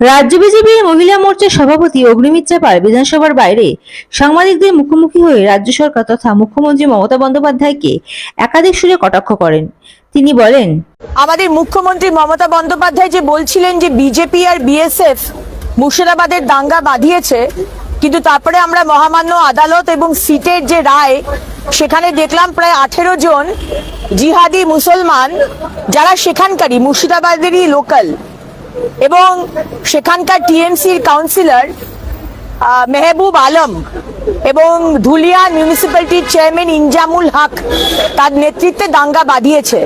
রাজ্য বিজেপির মহিলা মোর্চার সভাপতি অগ্নিমিত্রা পাল বিধানসভার বাইরে সাংবাদিকদের মুখোমুখি হয়ে রাজ্য সরকার তথা মুখ্যমন্ত্রী মমতা বন্দ্যোপাধ্যায়কে একাধিক সুরে কটাক্ষ করেন। তিনি বলেন, আমাদের মুখ্যমন্ত্রী মমতা বন্দ্যোপাধ্যায় যে বলছিলেন যে বিজেপি আর বিএসএফ মুর্শিদাবাদের দাঙ্গা বাঁধিয়েছে, কিন্তু তারপরে আমরা মহামান্য আদালত এবং সিটের যে রায়, সেখানে দেখলাম প্রায় আঠেরো জন জিহাদি মুসলমান যারা সেখানকারই মুর্শিদাবাদেরই লোকাল। এবং সেখানকার টিএমসির কাউন্সিলর মেহবুব আলম এবং ধুলিয়া মিউনিসিপ্যালিটির চেয়ারম্যান ইনজামুল হক তার নেতৃত্বে দাঙ্গা বাঁধিয়েছে।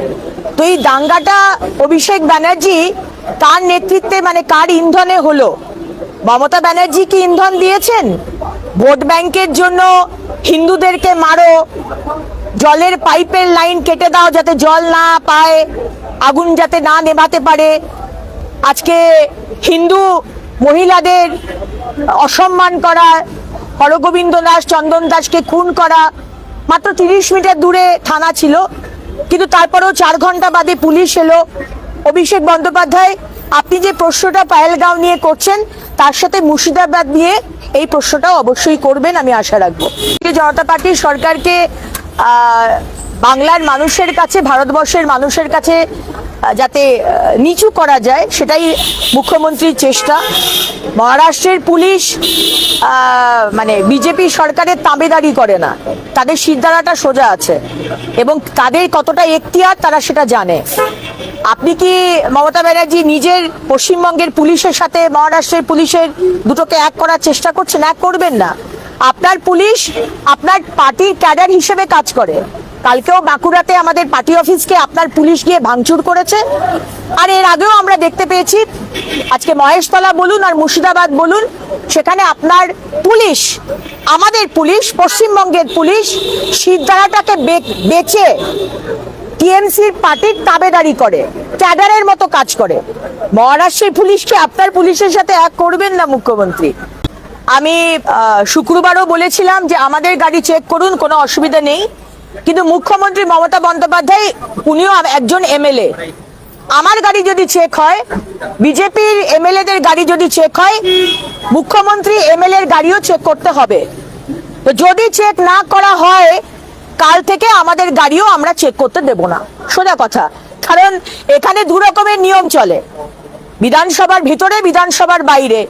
তো এই দাঙ্গাটা অভিষেক ব্যানার্জি তার নেতৃত্বে মানে কার ইন্ধনে হলো? মমতা ব্যানার্জি কি ইন্ধন দিয়েছেন? ভোট ব্যাংকের জন্য হিন্দুদেরকে মারো, জলের পাইপের লাইন কেটে দাও যাতে জল না পায়, আগুন যাতে না নেভাতে পারে। আজকে হিন্দু মহিলাদের অসম্মান করা, হরগোবিন্দ দাস, চন্দন দাসকে খুন করা, মাত্র তিরিশ মিটার দূরে থানা ছিল, কিন্তু তারপরেও চার ঘণ্টা বাদে পুলিশ এলো। অভিষেক বন্দ্যোপাধ্যায়, আপনি যে প্রশ্নটা পায়েলগাঁও নিয়ে করছেন, তার সাথে মুর্শিদাবাদ নিয়ে এই প্রশ্নটাও অবশ্যই করবেন, আমি আশা রাখব। জনতা পার্টির সরকারকে বাংলার মানুষের কাছে, ভারতবর্ষের মানুষের কাছে যাতে নিচু করা যায়, সেটাই মুখ্যমন্ত্রীর চেষ্টা। মহারাষ্ট্রের পুলিশ মানে বিজেপি সরকারের তাবেদারি করে না। তাদের সিদ্ধারাটা সোজা আছে। এবং তাদের কতটা এখতিয়ার, তারা সেটা জানে। আপনি কি মমতা ব্যানার্জি নিজের পশ্চিমবঙ্গের পুলিশের সাথে, মহারাষ্ট্রের পুলিশের দুটোকে এক করার চেষ্টা করছেন? এক করবেন না। আপনার পুলিশ আপনার পার্টির ক্যাডার হিসেবে কাজ করে। কালকেও বাঁকুড়াতে আমাদের পার্টি অফিসকে আপনার পুলিশ গিয়ে ভাঙচুর করেছে। আর এর আগেও আমরা দেখতে পেয়েছি, আজকে মহেশতলা বলুন আর মুর্শিদাবাদ বলুন, সেখানে আপনার পুলিশ, আমাদের পুলিশ, পশ্চিমবঙ্গের পুলিশ, সিদ্ধারাটাকে বেচে টিএমসির পার্টির তাবেদারি করে ক্যাডারের মতো কাজ করে। মহারাষ্ট্রের পুলিশকে আপনার পুলিশের সাথে এক করবেন না, মুখ্যমন্ত্রী? আমি শুক্রবারও বলেছিলাম যে আমাদের গাড়ি চেক করুন, কোনো অসুবিধা নেই। কিন্তু মুখ্যমন্ত্রী মমতা বন্দ্যোপাধ্যায়, উনিও একজন এমএলএ। আমার গাড়ি যদি চেক হয়, বিজেপির এমএলএদের গাড়ি যদি চেক হয়, মুখ্যমন্ত্রী এমএলএ এর গাড়িও চেক করতে হবে। তো যদি চেক না করা হয়, কাল থেকে আমাদের গাড়িও আমরা চেক করতে দেব না। সোজা কথা। কারণ এখানে দু রকমের নিয়ম চলে। বিধানসভার ভিতরে, বিধানসভার বাইরে।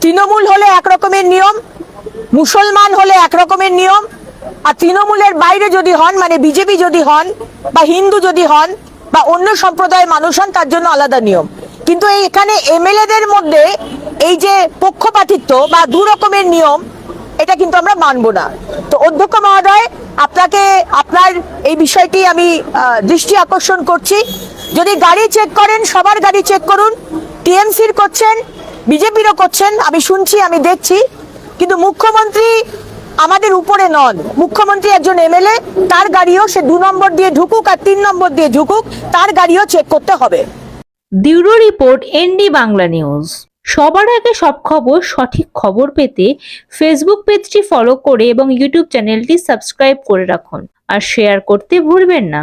তৃণমূল হলে এক রকমের নিয়ম, মুসলমান হলে এক রকমের নিয়ম আর তৃণমূলের বাইরে যদি হন মানে বিজেপি যদি হন, বা হিন্দু যদি হন, বা অন্য সম্প্রদায়ের মানুষ হন, তার জন্য আলাদা নিয়ম। কিন্তু এখানে এমএলএদের মধ্যে এই যে পক্ষপাতিত্ব বা দু রকমের নিয়ম, এটা কিন্তু আমরা মানবো না। তো অধ্যক্ষ মহোদয়, আপনাকে, আপনার এই বিষয়টি আমি দৃষ্টি আকর্ষণ করছি। যদি গাড়ি চেক করেন, সবার গাড়ি চেক করুন। টিএমসির করছেন, বিজেপিরও করছেন, আমি শুনছি, আমি দেখছি। কিন্তু মুখ্যমন্ত্রী আমাদের উপরে নন। মুখ্যমন্ত্রী একজন এমএলএ, তার গাড়িও সে দু নম্বর দিয়ে ঢুকুক আর তিন নম্বর দিয়ে ঢুকুক, তার গাড়িও চেক করতে হবে। দিউরো রিপোর্ট, এনডি বাংলা নিউজ। সবার আগে সব খবর, সঠিক খবর পেতে ফেসবুক পেজটি ফলো করে এবং ইউটিউব চ্যানেলটি সাবস্ক্রাইব করে রাখুন। আর শেয়ার করতে ভুলবেন না।